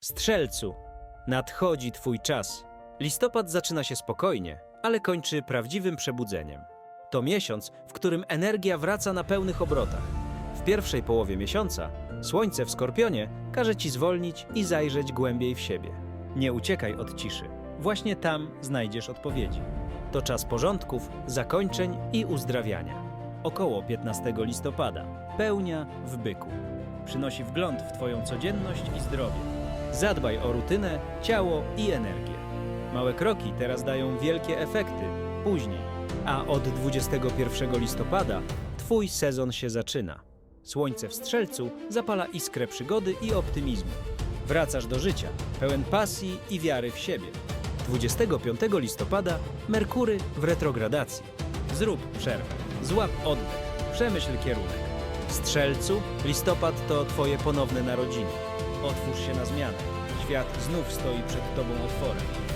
Strzelcu, nadchodzi twój czas. Listopad zaczyna się spokojnie, ale kończy prawdziwym przebudzeniem. To miesiąc, w którym energia wraca na pełnych obrotach. W pierwszej połowie miesiąca słońce w skorpionie każe ci zwolnić i zajrzeć głębiej w siebie. Nie uciekaj od ciszy. Właśnie tam znajdziesz odpowiedzi. To czas porządków, zakończeń i uzdrawiania. Około 15 listopada pełnia w byku. Przynosi wgląd w Twoją codzienność i zdrowie. Zadbaj o rutynę, ciało i energię. Małe kroki teraz dają wielkie efekty później, a od 21 listopada Twój sezon się zaczyna. Słońce w strzelcu zapala iskrę przygody i optymizmu. Wracasz do życia, pełen pasji i wiary w siebie. 25 listopada Merkury w retrogradacji. Zrób przerwę, złap oddech, przemyśl kierunek. Strzelcu, listopad to Twoje ponowne narodziny. Otwórz się na zmianę. Świat znów stoi przed Tobą otworem.